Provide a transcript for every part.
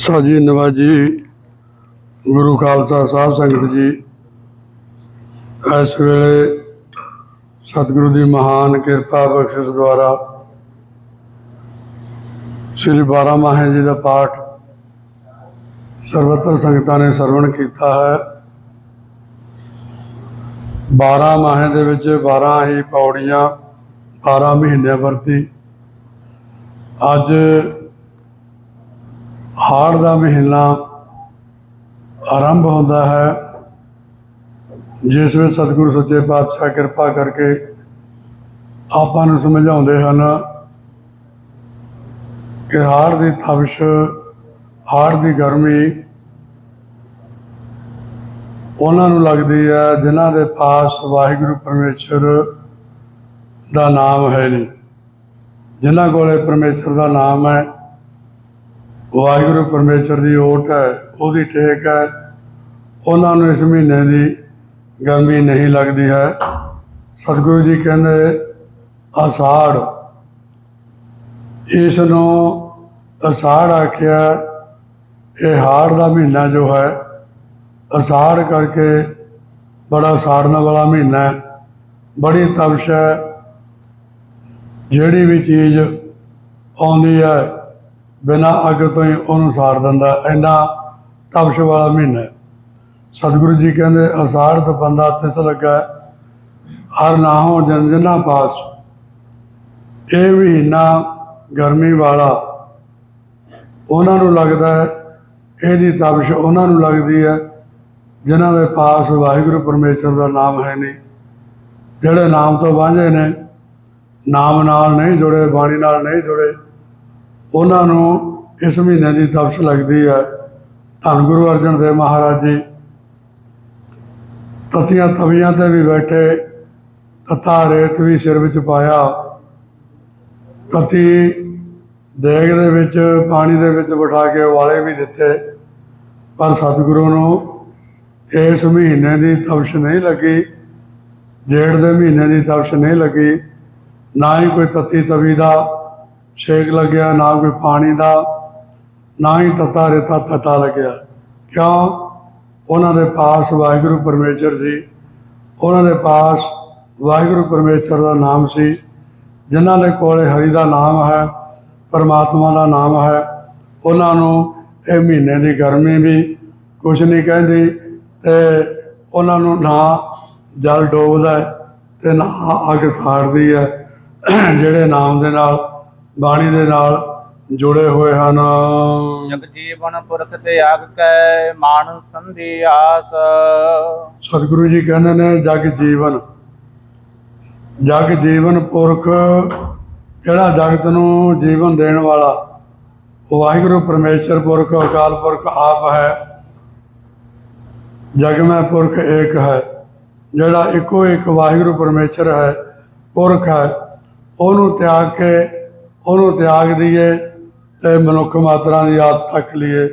ਸਾਜੀ ਨਵਾਜੀ ਗੁਰੂ ਖਾਲਸਾ ਸਾਹਿਬ ਸੰਗਤ ਜੀ। ਇਸ ਵੇਲੇ ਸਤਿਗੁਰੂ ਦੀ ਮਹਾਨ ਕਿਰਪਾ ਬਖਸ਼ਿਸ਼ ਦੁਆਰਾ ਸ੍ਰੀ ਬਾਰਾਂ ਮਾਹੇ ਜੀ ਦਾ ਪਾਠ ਸਰਵਤਰ ਸੰਗਤਾਂ ਨੇ ਸਰਵਣ ਕੀਤਾ ਹੈ। 12 ਮਾਹੇ ਦੇ ਵਿੱਚ 12 ਹੀ ਪੌੜੀਆਂ 12 ਮਹੀਨਿਆਂ ਵਰਤੀ। ਅੱਜ ਹਾੜ ਦਾ ਮਹੀਨਾ ਆਰੰਭ ਹੁੰਦਾ ਹੈ। ਜਿਸ ਵਿੱਚ ਸਤਿਗੁਰੂ ਸੱਚੇ ਪਾਤਸ਼ਾਹ ਕਿਰਪਾ ਕਰਕੇ ਆਪਾਂ ਨੂੰ ਸਮਝਾਉਂਦੇ ਹਨ ਕਿ ਹਾੜ ਦੀ ਤਪਸ਼, ਹਾੜ ਦੀ ਗਰਮੀ ਉਹਨਾਂ ਨੂੰ ਲੱਗਦੀ ਹੈ ਜਿਨ੍ਹਾਂ ਦੇ ਪਾਸ ਵਾਹਿਗੁਰੂ ਪਰਮੇਸ਼ਰ ਦਾ ਨਾਮ ਹੈ ਨਹੀਂ। ਜਿਨ੍ਹਾਂ ਕੋਲੇ ਪਰਮੇਸ਼ਰ ਦਾ ਨਾਮ ਹੈ ਵਾਹਿਗੁਰੂ ਪਰਮੇਸ਼ਰ ਦੀ ਓਟ ਹੈ, ਉਹਦੀ ਟੇਕ ਹੈ। ਉਹਨਾਂ ਨੂੰ ਇਸ ਮਹੀਨੇ ਦੀ ਗਰਮੀ ਨਹੀਂ ਲੱਗਦੀ ਹੈ। ਸਤਿਗੁਰੂ ਜੀ ਕਹਿੰਦੇ ਆਸਾੜ ਇਸ ਨੂੰ ਅਸਾੜ ਆਖਿਆ, ਇਹ ਹਾੜ ਦਾ ਮਹੀਨਾ ਜੋ ਹੈ, ਅਸਾੜ ਕਰਕੇ ਬੜਾ ਸਾੜਨ ਵਾਲਾ ਮਹੀਨਾ ਹੈ। ਬੜੀ ਤਪਸ਼ ਹੈ। ਜਿਹੜੀ ਵੀ ਚੀਜ਼ ਆਉਂਦੀ ਹੈ ਬਿਨਾਂ ਅੱਗ ਤੋਂ ਹੀ ਉਹਨੂੰ ਸਾੜ ਦਿੰਦਾ, ਇੰਨਾ ਤਪਸ਼ ਵਾਲਾ ਮਹੀਨਾ ਸਤਿਗੁਰੂ ਜੀ ਕਹਿੰਦੇ, ਅਸਾੜ ਤੋਂ ਬੰਦਾ ਤਿਸ ਲੱਗਾ ਹਰ ਨਾਹੋਂ ਜਨ ਜਨਾਂ ਪਾਸ। ਇਹ ਮਹੀਨਾ ਗਰਮੀ ਵਾਲਾ ਉਹਨਾਂ ਨੂੰ ਲੱਗਦਾ ਹੈ, ਇਹਦੀ ਤਪਸ਼ ਉਹਨਾਂ ਨੂੰ ਲੱਗਦੀ ਹੈ, ਜਿਨ੍ਹਾਂ ਦੇ ਪਾਸ ਵਾਹਿਗੁਰੂ ਪਰਮੇਸ਼ਰ ਦਾ ਨਾਮ ਹੈ ਨਹੀਂ। ਜਿਹੜੇ ਨਾਮ ਤੋਂ ਵਾਂਝੇ ਨੇ, ਨਾਮ ਨਾਲ ਨਹੀਂ ਜੁੜੇ, ਬਾਣੀ ਨਾਲ ਨਹੀਂ ਜੁੜੇ ਉਹਨਾਂ ਨੂੰ ਇਸ ਮਹੀਨੇ ਦੀ ਤਪਸ਼ ਲੱਗਦੀ ਹੈ। ਧੰਨ ਗੁਰੂ ਅਰਜਨ ਦੇਵ ਮਹਾਰਾਜ ਜੀ। ਤਤੀਆਂ ਤਵੀਆਂ ਤੇ ਵੀ ਬੈਠੇ, ਤਤਾ ਰੇਤ ਵੀ ਸਿਰ ਵਿੱਚ ਪਾਇਆ। ਤਤੀ ਦੇਗ ਦੇ ਵਿੱਚ, ਪਾਣੀ ਦੇ ਵਿੱਚ ਬਿਠਾ ਕੇ ਵਾਲੇ ਵੀ ਦਿੱਤੇ। ਪਰ ਸਤਿਗੁਰੂ ਨੂੰ ਇਸ ਮਹੀਨੇ ਦੀ ਤਪਸ਼ ਨਹੀਂ ਲੱਗੀ। ਜੇੜ ਦੇ ਮਹੀਨੇ ਦੀ ਤਪਸ਼ ਨਹੀਂ ਲੱਗੀ। ਨਾ ਹੀ ਕੋਈ ਤਤੀ ਤਵੀ ਦਾ ਛੇਕ ਲੱਗਿਆ, ਨਾ ਕੋਈ ਪਾਣੀ ਦਾ, ਨਾ ਹੀ ਤਤਾ ਰੇਤਾ ਤਤਾ ਲੱਗਿਆ। ਕਿਉਂ? ਉਹਨਾਂ ਦੇ ਪਾਸ ਵਾਹਿਗੁਰੂ ਪਰਮੇਸ਼ਰ ਸੀ। ਉਹਨਾਂ ਦੇ ਪਾਸ ਵਾਹਿਗੁਰੂ ਪਰਮੇਸ਼ਰ ਦਾ ਨਾਮ ਸੀ, ਜਿਨ੍ਹਾਂ ਦੇ ਕੋਲੇ ਹਰੀ ਦਾ ਨਾਮ ਹੈ, ਪਰਮਾਤਮਾ ਦਾ ਨਾਮ ਹੈ। ਉਹਨਾਂ ਨੂੰ ਇਹ ਮਹੀਨੇ ਦੀ ਗਰਮੀ ਵੀ ਕੁਝ ਨਹੀਂ ਕਹਿੰਦੀ ਤੇ ਉਹਨਾਂ ਨੂੰ ਨਾ ਜਲ ਡੋਬਦਾ ਹੈ ਤੇ ਨਾ ਅੱਗ ਸਾੜਦੀ ਹੈ, ਜਿਹੜੇ ਨਾਮ ਦੇ ਨਾਲ ਬਾਣੀ ਦੇ ਨਾਲ ਜੁੜੇ ਹੋਏ ਹਨ। ਜਗ ਜੀਵਨ ਪੁਰਖ ਤੇ ਆਗ ਕੈ ਮਾਨ ਸੰਧੀ ਆਸ। ਸਤਿਗੁਰੂ ਜੀ ਕਹਿੰਦੇ ਨੇ ਜਗ ਜੀਵਨ। ਜਗ ਜੀਵਨ ਪੁਰਖ ਜਿਹੜਾ ਜਗਤ ਨੂੰ ਜੀਵਨ ਦੇਣ ਵਾਲਾ ਉਹ ਵਾਹਿਗੁਰੂ ਪਰਮੇਸ਼ਰ ਪੁਰਖ ਅਕਾਲ ਪੁਰਖ ਆਪ ਹੈ। ਜਗ ਮੈਂ ਪੁਰਖ ਏਕ ਹੈ। ਜਿਹੜਾ ਇੱਕੋ ਇੱਕ ਵਾਹਿਗੁਰੂ ਪਰਮੇਸ਼ਰ ਹੈ ਪੁਰਖ ਹੈ ਉਹਨੂੰ ਤਿਆਗ ਕੇ ਉਹਨੂੰ ਤਿਆਗ ਦਈਏ ਤੇ ਮਨੁੱਖ ਮਾਤਰਾ ਦੀ ਆਸ ਤੱਕ ਲਈਏ,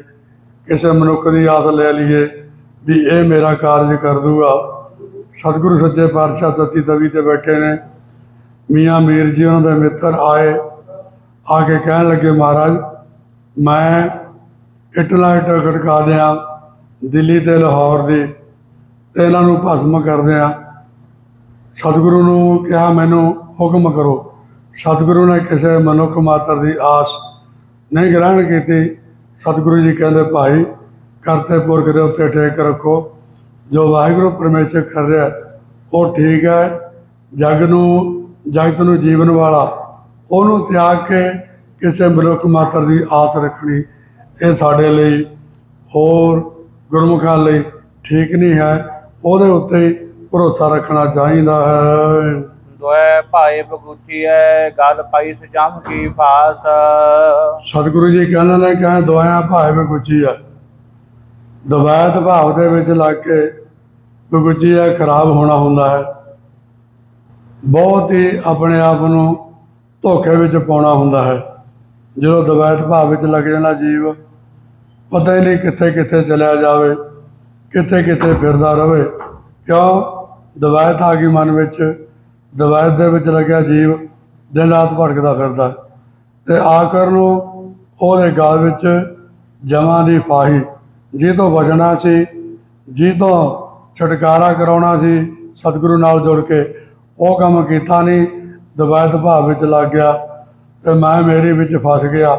ਕਿਸੇ ਮਨੁੱਖ ਦੀ ਆਸ ਲੈ ਲਈਏ ਵੀ ਇਹ ਮੇਰਾ ਕਾਰਜ ਕਰ ਦੂਗਾ। ਸਤਿਗੁਰੂ ਸੱਚੇ ਪਾਤਸ਼ਾਹ ਤਤੀ ਤਵੀ ਤੇ ਬੈਠੇ ਨੇ। ਮੀਆਂ ਮੀਰ ਜੀ ਉਹਨਾਂ ਦੇ ਮਿੱਤਰ ਆਏ, ਆ ਕੇ ਕਹਿਣ ਲੱਗੇ, ਮਹਾਰਾਜ, ਮੈਂ ਇਟਲਾ ਇਟ ਖੜਕਾ ਦਿਆਂ, ਦਿੱਲੀ ਤੇ ਲਾਹੌਰ ਦੀ, ਤੇ ਇਹਨਾਂ ਨੂੰ ਭਸਮ ਕਰ ਦਿਆਂ। ਸਤਿਗੁਰੂ ਨੂੰ ਕਿਹਾ, ਮੈਨੂੰ ਹੁਕਮ ਕਰੋ ਸਤਿਗੁਰੂ ਨੇ ਕਿਸੇ ਮਨੁੱਖ ਮਾਤਰ ਦੀ ਆਸ ਨਹੀਂ ਗ੍ਰਹਿਣ ਕੀਤੀ, ਸਤਿਗੁਰੂ ਜੀ ਕਹਿੰਦੇ, ਭਾਈ ਕਰਤੇ ਪੁਰਖ ਦੇ ਉੱਤੇ ਟੇਕ ਰੱਖੋ। ਜੋ ਵਾਹਿਗੁਰੂ ਪਰਮੇਸ਼ਰ ਕਰ ਰਿਹਾ, ਉਹ ਠੀਕ ਹੈ। ਜਗ ਨੂੰ, ਜਗਤ ਨੂੰ ਜੀਵਨ ਵਾਲਾ, ਉਹਨੂੰ ਤਿਆਗ ਕੇ ਕਿਸੇ ਮਨੁੱਖ ਮਾਤਰ ਦੀ ਆਸ ਰੱਖਣੀ, ਇਹ ਸਾਡੇ ਲਈ ਹੋਰ ਗੁਰਮੁਖਾਂ ਲਈ ਠੀਕ ਨਹੀਂ ਹੈ। ਉਹਦੇ ਉੱਤੇ ਭਰੋਸਾ ਰੱਖਣਾ ਚਾਹੀਦਾ ਹੈ। ਦੋਇ ਭਾਏ ਬਗੁਚੀਐ ਗਲ ਪਾਈ ਸਜਮ ਕੀ ਫਾਸ। ਸਤਿਗੁਰੂ ਜੀ ਕਹਿੰਦੇ ਨੇ ਕਿ ਦੁਆਇਆ ਭਾਵੇਂ ਬਗੁਚੀ ਦਵਾਇਤ ਭਾਵ ਦੇ ਵਿੱਚ ਲੱਗ ਕੇ ਬਗੁਚੀ ਖਰਾਬ ਹੋਣਾ ਹੁੰਦਾ ਹੈ। ਬਹੁਤ ਹੀ ਆਪਣੇ ਆਪ ਨੂੰ ਧੋਖੇ ਵਿੱਚ ਪਾਉਣਾ ਹੁੰਦਾ ਹੈ। ਜਦੋਂ ਦਵਾਇਤ ਭਾਵ ਵਿੱਚ ਲੱਗ ਜਾਂਦਾ ਜੀਵ, ਪਤਾ ਹੀ ਨਹੀਂ ਕਿੱਥੇ ਕਿੱਥੇ ਚਲਿਆ ਜਾਵੇ, ਕਿੱਥੇ ਕਿੱਥੇ ਫਿਰਦਾ ਰਹੇ ਕਿਉਂ? ਦਵਾਇਤ ਆ ਗਈ ਮਨ ਵਿੱਚ ਦਵਾਇਤ ਦੇ ਵਿੱਚ ਲੱਗਿਆ ਜੀਵ ਦਿਨ ਰਾਤ ਭਟਕਦਾ ਫਿਰਦਾ ਹੈ। ਤੇ ਆਖਰ ਨੂੰ ਉਹਦੇ ਗਲ ਵਿੱਚ ਜਮਾਂ ਦੀ ਫਾਹੀ। ਜੀ ਤੋਂ ਬਚਣਾ ਸੀ ਜੀ ਤੋਂ ਛੁਟਕਾਰਾ ਕਰਾਉਣਾ ਸੀ, ਸਤਿਗੁਰੂ ਨਾਲ ਜੁੜ ਕੇ ਉਹ ਕੰਮ ਕੀਤਾ ਨਹੀਂ ਦਵਾਇਤ ਭਾਵ ਵਿੱਚ ਲੱਗ ਗਿਆ ਤੇ ਮੈਂ ਮੇਰੀ ਵਿੱਚ ਫਸ ਗਿਆ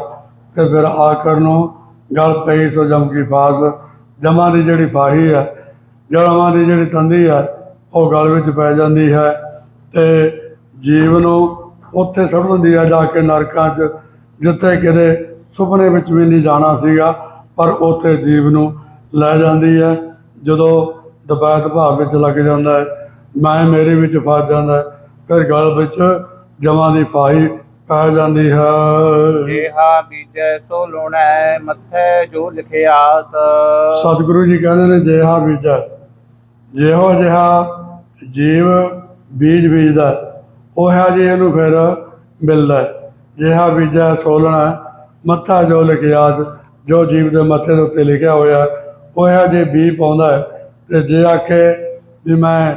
ਤੇ ਫਿਰ ਆਖਰ ਨੂੰ ਗਲ ਪਈ ਸੋ ਜਮ ਕੀ ਫਾਸ। ਜਮਾਂ ਦੀ ਜਿਹੜੀ ਫਾਹੀ ਹੈ ਜਮਾਂ ਦੀ ਜਿਹੜੀ ਤੰਦੀ ਹੈ, ਉਹ ਗਲ ਵਿੱਚ ਪੈ ਜਾਂਦੀ ਹੈ। ਤੇ ਜੀਵ ਨੂੰ ਉੱਥੇ ਸੁੱਟ ਦਿੰਦੀ ਹੈ ਜਾ ਕੇ ਨਰਕਾਂ 'ਚ ਜਿੱਥੇ ਕਿਤੇ ਸੁਪਨੇ ਵਿੱਚ ਵੀ ਨਹੀਂ ਜਾਣਾ ਸੀਗਾ ਪਰ ਉੱਥੇ ਜੀਵ ਨੂੰ ਲੈ ਜਾਂਦੀ ਹੈ। ਜਦੋਂ ਦਬਾਇਤ ਭਾਵ ਵਿੱਚ ਲੱਗ ਜਾਂਦਾ ਹੈ ਮੈਂ ਮੇਰੇ ਵਿੱਚ ਫਸ ਜਾਂਦਾ ਫਿਰ ਗਲ ਵਿੱਚ ਜਮਾਂ ਦੀ ਫਾਹੀ ਪੈ ਜਾਂਦੀ ਹੈ। ਜੇਹਾ ਬੀਜੈ ਸੋ ਲੁਣੈ ਮੱਥੇ ਜੋ ਲਿਖਿਆਸ। ਸਤਿਗੁਰੂ ਜੀ ਕਹਿੰਦੇ ਨੇ ਜਿਹਾ ਬੀਜਾ। ਜਿਹੋ ਜਿਹਾ ਜੀਵ ਬੀਜ ਬੀਜਦਾ। ਉਹ ਹੈ ਜੀ ਇਹਨੂੰ ਫਿਰ ਮਿਲਦਾ ਜਿਹਾ ਬੀਜਾ ਸੋਲਣਾ ਮੱਥਾ ਜੋ ਲਿਖਿਆਸ ਜੋ ਜੀਵ ਦੇ ਮੱਥੇ ਦੇ ਉੱਤੇ ਲਿਖਿਆ ਹੋਇਆ ਉਹ ਹੈ ਜੇ ਬੀਜ ਪਾਉਂਦਾ ਹੈ। ਤੇ ਜੇ ਆਖੇ ਵੀ ਮੈਂ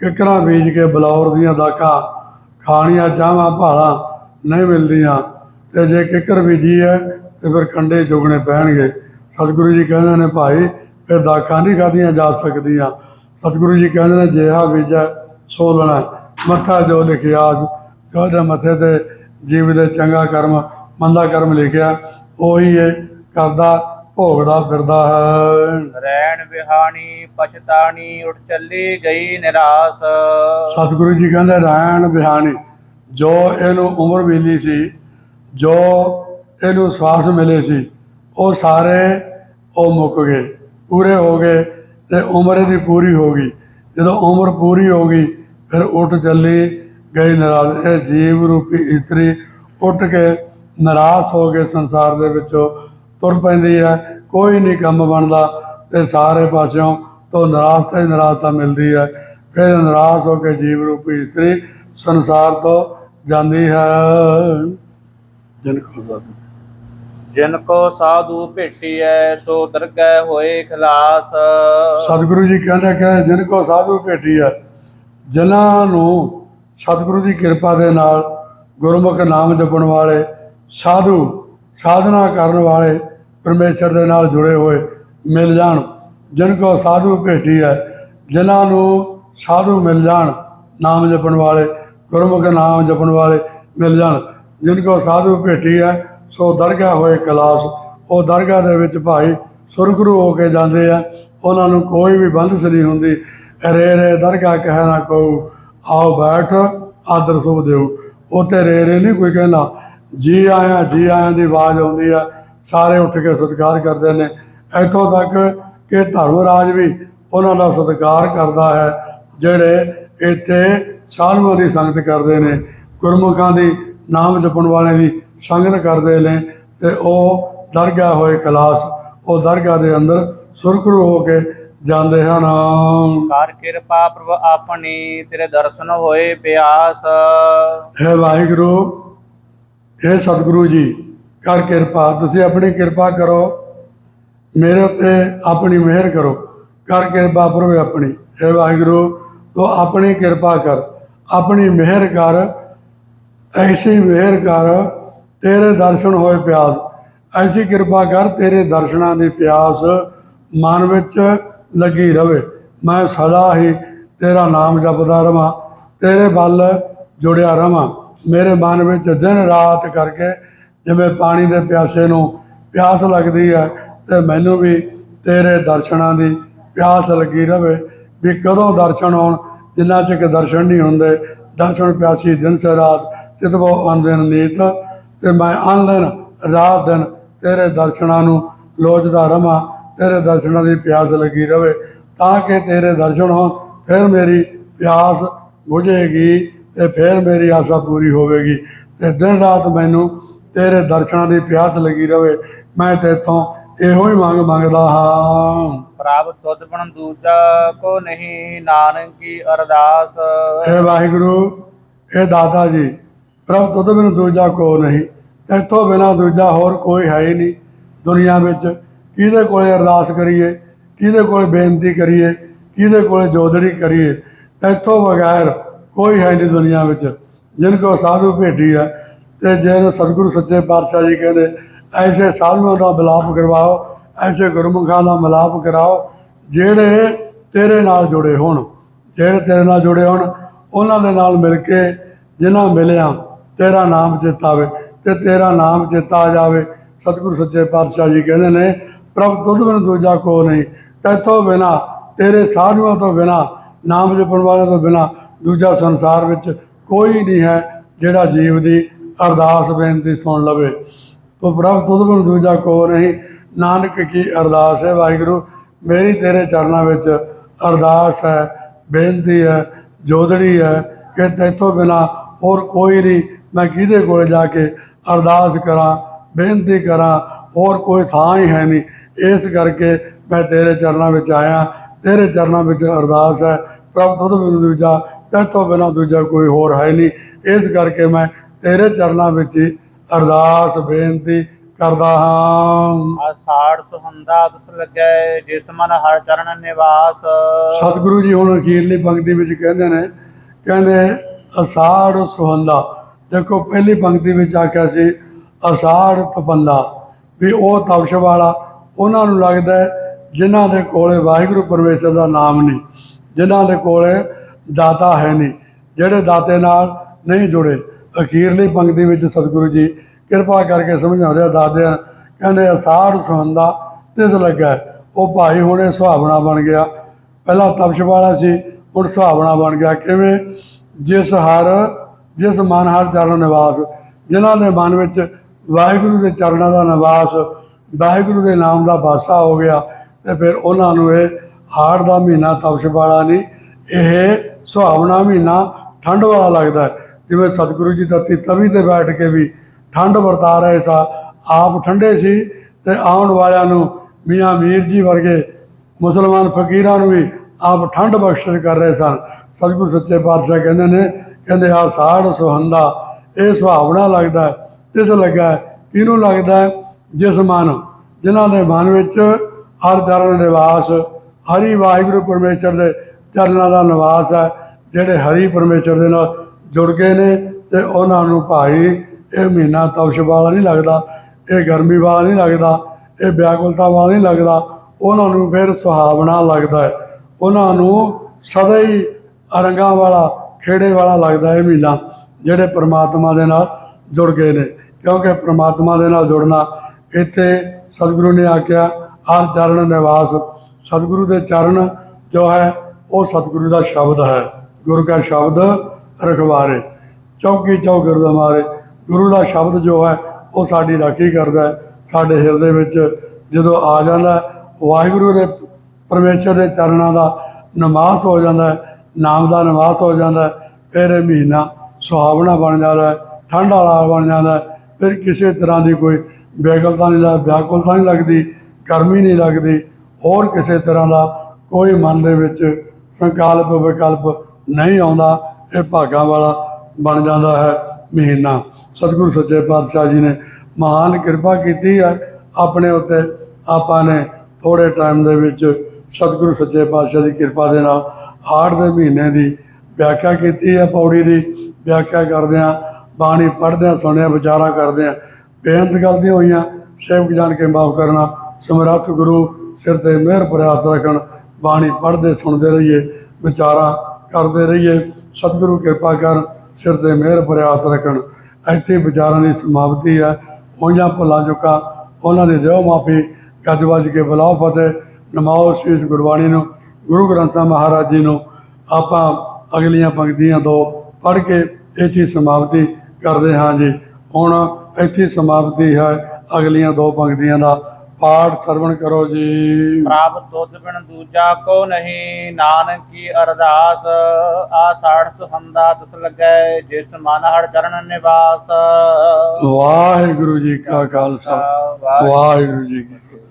ਕਿਕਰਾਂ ਬੀਜ ਕੇ ਬਲੌਰ ਦੀਆਂ ਦਾਕਾਂ ਖਾਣੀਆਂ ਚਾਹਾਂ ਭਾਲਾਂ ਨਹੀਂ ਮਿਲਦੀਆਂ। ਤੇ ਜੇ ਕਿੱਕਰ ਬੀਜੀ ਹੈ, ਤੇ ਫਿਰ ਕੰਡੇ ਚੁਗਣੇ ਪੈਣਗੇ। ਸਤਿਗੁਰੂ ਜੀ ਕਹਿੰਦੇ ਨੇ, ਭਾਈ, ਫਿਰ ਦਾਖਾਂ ਨਹੀਂ ਖਾਧੀਆਂ ਜਾ ਸਕਦੀਆਂ। ਸਤਿਗੁਰੂ ਜੀ ਕਹਿੰਦੇ ਨੇ, ਜਿਹਾ ਬੀਜਾ ਸੋ ਲੈਣਾ ਮੱਥਾ ਜੋ ਲਿਖਿਆਸ ਜੋ ਮੱਥੇ ਤੇ ਜੀਵ ਦੇ ਚੰਗਾ ਕਰਮ ਮੰਦਾ ਕਰਮ ਲਿਖਿਆ ਉਹੀ ਇਹ ਕਰਦਾ ਭੋਗਦਾ ਫਿਰਦਾ ਹੈ। ਰੈਣ ਵਿਹਾਣੀ ਪਛਤਾਣੀ ਉੱਠ ਚੱਲੀ ਗਈ ਨਿਰਾਸ। ਸਤਿਗੁਰੂ ਜੀ ਕਹਿੰਦੇ ਰਹਿਣ ਬਿਹਾਨੀ ਜੋ ਇਹਨੂੰ ਉਮਰ ਮਿਲੀ ਸੀ ਜੋ ਇਹਨੂੰ ਸਵਾਸ ਮਿਲੇ ਸੀ ਉਹ ਸਾਰੇ ਉਹ ਮੁੱਕ ਗਏ ਪੂਰੇ ਹੋ ਗਏ ਤੇ ਉਮਰ ਇਹਦੀ ਪੂਰੀ ਹੋ ਗਈ। ਜਦੋਂ ਉਮਰ ਪੂਰੀ ਹੋ ਗਈ, ਫਿਰ ਉੱਠ ਚੱਲੀ ਗਈ ਨਰਾਜ਼। ਇਹ ਜੀਵ ਰੂਪੀ ਇਸਤਰੀ ਉੱਠ ਕੇ ਨਿਰਾਸ਼ ਹੋ ਕੇ ਸੰਸਾਰ ਦੇ ਵਿੱਚੋਂ ਤੁਰ ਪੈਂਦੀ ਹੈ। ਕੋਈ ਨਹੀਂ ਕੰਮ ਬਣਦਾ ਤੇ ਸਾਰੇ ਪਾਸਿਓਂ ਤੋਂ ਨਿਰਾਸ਼ਤਾ ਹੀ ਨਿਰਾਸ਼ਤਾ ਮਿਲਦੀ ਹੈ। ਫਿਰ ਨਿਰਾਸ਼ ਹੋ ਕੇ ਜੀਵ ਰੂਪੀ ਇਸਤਰੀ ਸੰਸਾਰ ਤੋਂ ਜਾਂਦੀ ਹੈ। ਜਨ ਕੋ ਸਾਧੂ। ਜਿਨ ਕੋ ਸਾਧੂ ਭੇਟੀਐ, ਸੋ ਦਰਗਹਿ ਹੋਏ ਖਲਾਸ। ਸਤਿਗੁਰੂ ਜੀ ਕਹਿੰਦੇ ਕਿ ਜਿਨ ਕੋ ਸਾਧੂ ਭੇਟੀ ਜਿਨ੍ਹਾਂ ਨੂੰ ਸਤਿਗੁਰੂ ਦੀ ਕਿਰਪਾ ਦੇ ਨਾਲ ਗੁਰਮੁਖ ਨਾਮ ਜਪਣ ਵਾਲੇ, ਸਾਧੂ ਸਾਧਨਾ ਕਰਨ ਵਾਲੇ ਪਰਮੇਸ਼ਰ ਦੇ ਨਾਲ ਜੁੜੇ ਹੋਏ ਮਿਲ ਜਾਣ। ਜਿਨ ਕੋ ਸਾਧੂ ਭੇਟੀ ਹੈ ਜਿਨ੍ਹਾਂ ਨੂੰ ਸਾਧੂ ਮਿਲ ਜਾਣ, ਨਾਮ ਜਪਣ ਵਾਲੇ, ਗੁਰਮੁਖ ਨਾਮ ਜਪਣ ਵਾਲੇ ਮਿਲ ਜਾਣ। ਜਿਨ ਕੋ ਸਾਧੂ ਭੇਟੀ ਹੈ ਸੋ ਦਰਗਾਹ ਹੋਏ ਕਲਾਸ, ਉਹ ਦਰਗਾਹ ਦੇ ਵਿੱਚ ਭਾਈ ਸੁਰਗਰੂ ਹੋ ਕੇ ਜਾਂਦੇ ਆ। ਉਹਨਾਂ ਨੂੰ ਕੋਈ ਵੀ ਬੰਦਸ ਨਹੀਂ ਹੁੰਦੀ। ਰੇ ਰੇ ਦਰਗਾਹ ਕਹਿ ਨਾ ਕਹੂ, ਆਓ ਬੈਠ, ਆਦਰ ਸੁਭ ਦਿਓ ਉੱਥੇ ਰੇ ਰੇ ਨਹੀਂ ਕੋਈ ਕਹਿੰਦਾ ਜੀ ਆਇਆ ਜੀ ਆਇਆ ਦੀ ਆਵਾਜ਼ ਆਉਂਦੀ ਆ। ਸਾਰੇ ਉੱਠ ਕੇ ਸਤਿਕਾਰ ਕਰਦੇ ਨੇ। ਇੱਥੋਂ ਤੱਕ ਕਿ ਧਰਮ ਰਾਜ ਵੀ ਉਹਨਾਂ ਦਾ ਸਤਿਕਾਰ ਕਰਦਾ ਹੈ, ਜਿਹੜੇ ਇੱਥੇ ਸਾਧੂਆਂ ਦੀ ਸੰਗਤ ਕਰਦੇ ਨੇ। ਗੁਰਮੁਖਾਂ ਦੀ ਨਾਮ ਜਪਣ ਵਾਲਿਆਂ ਦੀ ਸੰਗਤ ਕਰਦੇ ਨੇ ਤੇ ਉਹ ਦਰਗਾਹ ਹੋਏ ਖਲਾਸ ਉਹ ਦਰਗਾਹ ਦੇ ਅੰਦਰ ਸੁਰਖਰੂ ਹੋ ਕੇ ਜਾਂਦੇ ਹਨ। ਕਰ ਕਿਰਪਾ ਪ੍ਰਭ ਆਪਣੀ ਤੇਰੇ ਦਰਸ਼ਨ ਹੋਏ ਪਿਆਸ ਹੈ ਵਾਹਿਗੁਰੂ ਇਹ ਸਤਿਗੁਰੂ ਜੀ ਕਰ ਕਿਰਪਾ ਤੁਸੀਂ ਆਪਣੀ ਕਿਰਪਾ ਕਰੋ। ਮੇਰੇ ਉੱਤੇ ਆਪਣੀ ਮਿਹਰ ਕਰੋ। ਕਰ ਕਿਰਪਾ ਪ੍ਰਭੂ ਆਪਣੀ। ਹੈ ਵਾਹਿਗੁਰੂ ਤੂੰ ਆਪਣੀ ਕਿਰਪਾ ਕਰ ਆਪਣੀ ਮਿਹਰ ਕਰ ਐਸੀ ਮਿਹਰ ਕਰ ਤੇਰੇ ਦਰਸ਼ਨ ਹੋਏ ਪਿਆਸ। ਐਸੀ ਕਿਰਪਾ ਕਰ ਤੇਰੇ ਦਰਸ਼ਨਾਂ ਦੀ ਪਿਆਸ ਮਨ ਵਿੱਚ ਲੱਗੀ ਰਵੇ। ਮੈਂ ਸਦਾ ਹੀ ਤੇਰਾ ਨਾਮ ਜਪਦਾ ਰਵਾਂ, ਤੇਰੇ ਵੱਲ ਜੁੜਿਆ ਰਵਾਂ। ਮੇਰੇ ਮਨ ਵਿੱਚ ਦਿਨ ਰਾਤ ਕਰਕੇ ਜਿਵੇਂ ਪਾਣੀ ਦੇ ਪਿਆਸੇ ਨੂੰ ਪਿਆਸ ਲੱਗਦੀ ਹੈ, ਤੇ ਮੈਨੂੰ ਵੀ ਤੇਰੇ ਦਰਸ਼ਨਾਂ ਦੀ ਪਿਆਸ ਲੱਗੀ ਰਵੇ। ਵੀ ਕਦੋਂ ਦਰਸ਼ਨ ਹੋਣ, ਜਿੰਨਾ ਚਿਰ ਦਰਸ਼ਨ ਨਹੀਂ ਹੁੰਦੇ, ਦਰਸ਼ਨ ਪਿਆਸੀ ਦਿਨ ਸੇ ਰਾਤ ਤਿਤਬੋ ਅਨਦਿਨ ਨੀਤ। ਤੇ ਮੈਂ ਅਨਦਿਨ ਰਾਤ ਦਿਨ ਤੇਰੇ ਦਰਸ਼ਨਾਂ ਨੂੰ ਲੋਚਦਾ ਰਵਾਂ ਤੇਰੇ ਦਰਸ਼ਨਾਂ ਦੀ ਪਿਆਸ ਲੱਗੀ ਰਵੇ ਤਾਂ ਕਿ ਤੇਰੇ ਦਰਸ਼ਨ ਹੋਣ ਫਿਰ ਮੇਰੀ ਪਿਆਸ ਬੁਝੇਗੀ ਤੇ ਫਿਰ ਮੇਰੀ ਆਸਾ ਪੂਰੀ ਹੋਵੇਗੀ। ਤੇ ਦਿਨ ਰਾਤ ਮੈਨੂੰ ਤੇਰੇ ਦਰਸ਼ਨਾਂ ਦੀ ਪਿਆਸ ਲੱਗੀ ਰਵੇ ਮੈਂ ਤੇਥੋਂ ਇਹੋ ਹੀ ਮੰਗ ਮੰਗਦਾ ਹਾਂ। ਪ੍ਰਭ ਤੁਧ ਬਣ ਦੂਜਾ ਕੋ ਨਹੀਂ ਨਾਨਕ ਕੀ ਅਰਦਾਸ। हे ਵਾਹਿਗੁਰੂ ਇਹ ਦਾਤਾ ਜੀ ਪ੍ਰਭ ਤੋਂ ਬਿਨ ਦੂਜਾ ਕੋ ਨਹੀਂ ਤੇਥੋਂ ਬਿਨਾ ਦੂਜਾ ਹੋਰ ਕੋਈ ਹੈ ਹੀ ਨਹੀਂ ਦੁਨੀਆ ਵਿੱਚ। ਕਿਹਦੇ ਕੋਲੇ ਅਰਦਾਸ ਕਰੀਏ, ਕਿਹਦੇ ਕੋਲੇ ਬੇਨਤੀ ਕਰੀਏ, ਕਿਹਦੇ ਕੋਲੇ ਜੋਦੜੀ ਕਰੀਏ ਤੇਥੋਂ ਬਗੈਰ ਕੋਈ ਹੈ ਨਹੀਂ ਦੁਨੀਆ ਵਿੱਚ। ਜਿਨ ਕੋ ਸਾਧੂ ਭੇਟੀ ਹੈ, ਤੇ ਜਿਹਨੂੰ ਸਤਿਗੁਰੂ ਸੱਚੇ ਪਾਤਸ਼ਾਹ ਜੀ ਕਹਿੰਦੇ, ਐਸੇ ਸਾਧੂਆਂ ਦਾ ਮਿਲਾਪ ਕਰਵਾਓ, ਐਸੇ ਗੁਰਮੁਖਾਂ ਦਾ ਮਿਲਾਪ ਕਰਾਓ, ਜਿਹੜੇ ਤੇਰੇ ਨਾਲ ਜੁੜੇ ਹੋਣ, ਜਿਹੜੇ ਤੇਰੇ ਨਾਲ ਜੁੜੇ ਹੋਣ, ਉਹਨਾਂ ਦੇ ਨਾਲ ਮਿਲ ਕੇ ਜਿਨ੍ਹਾਂ ਮਿਲਿਆ ਤੇਰਾ ਨਾਮ ਚੇਤਾਵੇ ਤੇ ਤੇਰਾ ਨਾਮ ਚੇਤਾ ਜਾਵੇ। ਸਤਿਗੁਰੂ ਸੱਚੇ ਪਾਤਸ਼ਾਹ ਜੀ ਕਹਿੰਦੇ ਨੇ, ਪ੍ਰਭ ਤੁਧ ਬਿਨ ਦੂਜਾ ਕੋ ਨਹੀਂ, ਤੈਥੋਂ ਬਿਨਾ, ਤੇਰੇ ਸਾਧੂਆਂ ਤੋਂ ਬਿਨਾ, ਨਾਮ ਜਪਣ ਵਾਲਿਆਂ ਤੋਂ ਬਿਨਾ, ਦੂਜਾ ਸੰਸਾਰ ਵਿੱਚ ਕੋਈ ਨਹੀਂ ਹੈ ਜਿਹੜਾ ਜੀਵ ਦੀ ਅਰਦਾਸ ਬੇਨਤੀ ਸੁਣ ਲਵੇ। ਤੋ ਪ੍ਰਭ ਤੁਧ ਬਿਨ ਦੂਜਾ ਕੋ ਨਹੀਂ, ਨਾਨਕ ਕੀ ਅਰਦਾਸ ਹੈ ਵਾਹਿਗੁਰੂ? ਮੇਰੀ ਤੇਰੇ ਚਰਨਾਂ ਵਿੱਚ ਅਰਦਾਸ ਹੈ, ਬੇਨਤੀ ਹੈ, ਜੋਦੜੀ ਹੈ ਕਿ ਤੇਥੋਂ ਬਿਨਾ ਹੋਰ ਕੋਈ ਨਹੀਂ ਮੈਂ ਕਿਹਦੇ ਕੋਲ ਜਾ ਕੇ ਅਰਦਾਸ ਕਰਾਂ ਬੇਨਤੀ ਕਰਾਂ ਹੋਰ ਕੋਈ ਥਾਂ ਹੀ ਹੈ ਨਹੀਂ। ਇਸ ਕਰਕੇ ਮੈਂ ਤੇਰੇ ਚਰਨਾਂ ਵਿੱਚ ਆਇਆ। ਤੇਰੇ ਚਰਨਾਂ ਵਿੱਚ ਅਰਦਾਸ ਹੈ। ਪ੍ਰਭ ਤੁਧ ਬਿਨ ਦੂਜਾ ਤੇਥੋਂ ਬਿਨਾ ਦੂਜਾ ਕੋਈ ਹੋਰ ਹੈ ਨਹੀਂ। ਇਸ ਕਰਕੇ ਮੈਂ ਤੇਰੇ ਚਰਨਾਂ ਵਿੱਚ ਹੀ ਅਰਦਾਸ ਬੇਨਤੀ ਕਰਦਾ ਹਾਂ। ਆਸਾੜ ਸੁਹੰਦਾ ਤੁਸ ਲੱਗੈ ਜਿਸ ਮਨ ਹਰ ਚਰਨ ਨਿਵਾਸ। ਸਤਿਗੁਰੂ ਜੀ ਹੁਣ ਅਖੀਰਲੀ ਪੰਕਤੀ ਵਿੱਚ ਕਹਿੰਦੇ ਨੇ ਕਹਿੰਦੇ ਅਸਾੜ ਸੁਹੰਦਾ। ਦੇਖੋ, ਪਹਿਲੀ ਪੰਕਤੀ ਵਿੱਚ ਆਖਿਆ ਸੀ, ਅਸਾੜ ਤਪੰਦਾ ਵੀ ਉਹ ਤਪਸ਼ ਵਾਲਾ ਉਹਨਾਂ ਨੂੰ ਲੱਗਦਾ ਜਿਨ੍ਹਾਂ ਦੇ ਕੋਲੇ ਵਾਹਿਗੁਰੂ ਪਰਮੇਸ਼ਰ ਦਾ ਨਾਮ ਨਹੀਂ, ਜਿਨ੍ਹਾਂ ਦੇ ਕੋਲੇ ਦਾਤਾ ਹੈ ਨਹੀਂ, ਜਿਹੜੇ ਦਾਤੇ ਨਾਲ ਨਹੀਂ ਜੁੜੇ। ਅਖੀਰਲੀ ਪੰਕਤੀ ਵਿੱਚ ਸਤਿਗੁਰੂ ਜੀ ਕਿਰਪਾ ਕਰਕੇ ਸਮਝਾਉਂਦੇ ਆ ਦਾਦੇ ਕਹਿੰਦੇ, ਅਸਾੜ ਸੁਹੰਦਾ ਤਿਸ ਲੱਗਾ। ਹੈ। ਉਹ ਭਾਈ ਹੁਣੇ ਸੁਹਾਵਣਾ ਬਣ ਗਿਆ। ਪਹਿਲਾਂ ਤਪਸ਼ ਵਾਲਾ ਸੀ, ਹੁਣ ਸੁਹਾਵਣਾ ਬਣ ਗਿਆ। ਕਿਵੇਂ? ਜਿਸ ਹਰ ਜਿਸ ਮਨ ਹਰ ਚਰਨ ਨਿਵਾਸ, ਜਿਨ੍ਹਾਂ ਦੇ ਮਨ ਵਿੱਚ ਵਾਹਿਗੁਰੂ ਦੇ ਚਰਨਾਂ ਦਾ ਨਿਵਾਸ, ਵਾਹਿਗੁਰੂ ਦੇ ਨਾਮ ਦਾ ਬਾਸਾ ਹੋ ਗਿਆ, ਤੇ ਫਿਰ ਉਹਨਾਂ ਨੂੰ ਇਹ ਹਾੜ ਦਾ ਮਹੀਨਾ ਤਪਸ਼ ਵਾਲਾ ਨਹੀਂ, ਇਹ ਸੁਹਾਵਣਾ ਮਹੀਨਾ ਠੰਡ ਵਾਲਾ ਲੱਗਦਾ ਜਿਵੇਂ ਸਤਿਗੁਰੂ ਜੀ ਧਰਤੀ ਤਵੀ ਤੇ ਬੈਠ ਕੇ ਵੀ ਠੰਡ ਵਰਤਾ ਰਹੇ ਸਾ, ਆਪ ਠੰਡੇ ਸੀ, ਤੇ ਆਉਣ ਵਾਲਿਆਂ ਨੂੰ ਮੀਆਂ ਮੀਰ ਜੀ ਵਰਗੇ ਮੁਸਲਮਾਨ ਫਕੀਰਾਂ ਨੂੰ ਵੀ ਆਪ ਠੰਡ ਬਖਸ਼ਿਸ਼ ਕਰ ਰਹੇ ਸਨ। ਸਤਿਗੁਰੂ ਸੱਚੇ ਪਾਤਸ਼ਾਹ ਕਹਿੰਦੇ ਨੇ ਕਹਿੰਦੇ ਆ ਸਾੜ ਸੁਹੰਦਾ। ਇਹ ਸੁਹਾਵਣਾ ਲੱਗਦਾ ਹੈ। ਇਸ ਲੱਗਾ ਇਹਨੂੰ ਲੱਗਦਾ ਜਿਸ ਮਨ। ਜਿਨ੍ਹਾਂ ਦੇ ਮਨ ਵਿੱਚ ਹਰ ਚਰਨ ਨਿਵਾਸ ਹਰੀ ਵਾਹਿਗੁਰੂ ਪਰਮੇਸ਼ਰ ਦੇ ਚਰਨਾਂ ਦਾ ਨਿਵਾਸ ਹੈ, ਜਿਹੜੇ ਹਰੀ ਪਰਮੇਸ਼ਰ ਦੇ ਨਾਲ ਜੁੜ ਗਏ ਨੇ ਤੇ ਉਹਨਾਂ ਨੂੰ ਭਾਈ ਇਹ ਮਹੀਨਾ ਤਪਸ਼ ਵਾਲਾ ਨਹੀਂ ਲੱਗਦਾ, ਇਹ ਗਰਮੀ ਵਾਲਾ ਨਹੀਂ ਲੱਗਦਾ, ਇਹ ਵਿਆਕੁਲਤਾ ਵਾਲਾ ਨਹੀਂ ਲੱਗਦਾ, ਉਹਨਾਂ ਨੂੰ ਫਿਰ ਸੁਹਾਵਣਾ ਲੱਗਦਾ ਹੈ। ਉਹਨਾਂ ਨੂੰ ਸਦਾ ਹੀ ਅਰੰਗਾਂ ਵਾਲਾ ਖੇੜੇ ਵਾਲਾ ਲੱਗਦਾ ਇਹ ਮਹੀਨਾ ਜਿਹੜੇ ਪ੍ਰਮਾਤਮਾ ਦੇ ਨਾਲ ਜੁੜ ਗਏ ਨੇ। ਕਿਉਂਕਿ ਪ੍ਰਮਾਤਮਾ ਦੇ ਨਾਲ ਜੁੜਨਾ, ਇੱਥੇ ਸਤਿਗੁਰੂ ਨੇ ਆਖਿਆ, ਹਰ ਚਰਨ ਨਿਵਾਸ ਸਤਿਗੁਰੂ ਦੇ ਚਰਨ ਜੋ ਹੈ, ਉਹ ਸਤਿਗੁਰੂ ਦਾ ਸ਼ਬਦ ਹੈ। ਗੁਰੂ ਦਾ ਸ਼ਬਦ ਰਖਵਾਰੇ। ਚੌਕੀ ਚੌਗਰ ਦਾ ਮਾਰੇ। ਗੁਰੂ ਦਾ ਸ਼ਬਦ ਜੋ ਹੈ, ਉਹ ਸਾਡੀ ਰਾਖੀ ਕਰਦਾ ਹੈ। ਸਾਡੇ ਹਿਰਦੇ ਵਿੱਚ ਜਦੋਂ ਆ ਜਾਂਦਾ ਵਾਹਿਗੁਰੂ ਦੇ ਪਰਮੇਸ਼ਰ ਦੇ ਚਰਨਾਂ ਦਾ ਨਮਾਸ ਹੋ ਜਾਂਦਾ ਹੈ ਨਾਮ ਦਾ ਨਿਵਾਸ ਹੋ ਜਾਂਦਾ ਫਿਰ ਇਹ ਮਹੀਨਾ ਸੁਹਾਵਣਾ ਬਣ ਜਾਂਦਾ ਠੰਡ ਵਾਲਾ ਬਣ ਜਾਂਦਾ ਫਿਰ ਕਿਸੇ ਤਰ੍ਹਾਂ ਦੀ ਕੋਈ ਬੇਗਲਤਾ ਨਹੀਂ ਲੱਗ ਵਿਆਕੁਲਤਾ ਨਹੀਂ ਲੱਗਦੀ, ਗਰਮੀ ਨਹੀਂ ਲੱਗਦੀ, ਹੋਰ ਕਿਸੇ ਤਰ੍ਹਾਂ ਦਾ ਕੋਈ ਮਨ ਦੇ ਵਿੱਚ ਸੰਕਲਪ, ਵਿਕਲਪ ਨਹੀਂ ਆਉਂਦਾ, ਇਹ ਭਾਗਾਂ ਵਾਲਾ ਬਣ ਜਾਂਦਾ ਹੈ ਮਹੀਨਾ। ਸਤਿਗੁਰੂ ਸੱਚੇ ਪਾਤਸ਼ਾਹ ਜੀ ਨੇ ਮਹਾਨ ਕਿਰਪਾ ਕੀਤੀ ਹੈ, ਆਪਣੇ ਉੱਤੇ ਆਪਾਂ ਨੇ ਥੋੜੇ ਟਾਈਮ ਦੇ ਵਿੱਚ ਸਤਿਗੁਰੂ ਸੱਚੇ ਪਾਤਸ਼ਾਹ ਦੀ ਕਿਰਪਾ ਦੇ ਨਾਲ ਹਾੜ ਦੇ ਮਹੀਨੇ ਦੀ ਵਿਆਖਿਆ ਕੀਤੀ ਹੈ ਪੌੜੀ ਦੀ, ਵਿਆਖਿਆ ਕਰਦੇ ਹਾਂ, ਬਾਣੀ ਪੜ੍ਹਦੇ ਹਾਂ ਸੁਣਿਆ ਵਿਚਾਰਾ ਕਰਦੇ ਹਾਂ, ਬੇਅੰਤ ਗਲਤੀਆਂ ਹੋਈਆਂ, ਸੇਵਕ ਜਾਣ ਕੇ ਮਾਫ ਕਰਨਾ, ਸਮਰੱਥ ਗੁਰੂ ਸਿਰ ਤੇ ਮਿਹਰ ਭਰਿਆ ਰੱਖਣ, ਬਾਣੀ ਪੜ੍ਹਦੇ, ਸੁਣਦੇ ਰਹੀਏ, ਵਿਚਾਰਾ ਕਰਦੇ ਰਹੀਏ, ਸਤਿਗੁਰੂ ਕਿਰਪਾ ਕਰ ਸਿਰ ਤੇ ਮਿਹਰ ਭਰਿਆ ਰੱਖਣ। ਇੱਥੇ ਵਿਚਾਰਾਂ ਦੀ ਸਮਾਪਤੀ ਹੈ ਹੋਈਆਂ ਭੁੱਲਾਂ ਚੁੱਕਾ, ਉਹਨਾਂ ਦੀ ਦਿਓ ਮਾਫੀ, ਗੱਜ ਵੱਜ ਕੇ ਬੁਲਾਓ ਫਤਿਹ। ਨਮਾਓ ਸ਼ੀਸ਼ ਗੁਰਬਾਣੀ ਨੂੰ ਗੁਰੂ ਗ੍ਰੰਥ ਸਾਹਿਬ ਮਹਾਰਾਜ ਜੀ ਨੂੰ ਆਪਾਂ ਅਗਲੀਆਂ ਪੰਕਤੀਆਂ ਦੋ ਪੜ੍ਹ ਕੇ ਇੱਥੇ ਸਮਾਪਤੀ ਕਰਦੇ ਹਾਂ ਜੀ। ਹੁਣ ਇੱਥੇ ਸਮਾਪਤੀ ਹੈ ਅਗਲੀਆਂ ਦੋ ਪੰਕਤੀਆਂ ਦਾ। ਪਾਠ ਸਰਵਣ ਕਰੋ ਜੀ। ਪ੍ਰਭ ਤੁਧ ਬਿਨ ਦੂਜਾ ਕੋ ਨਹੀਂ ਨਾਨਕ ਕੀ ਅਰਦਾਸ ਆਸਾੜ ਸੁਹੰਦਾ ਤੁਸ ਲੱਗੈ ਜਿਸ ਮਨ ਹਰ ਚਰਨ ਨਿਵਾਸ। ਵਾਹਿਗੁਰੂ ਜੀ ਕਾ ਖਾਲਸਾ। ਵਾਹਿਗੁਰੂ ਵਾਹਿਗੁਰੂ ਜੀ ਕੀ ਫਤਿਹ।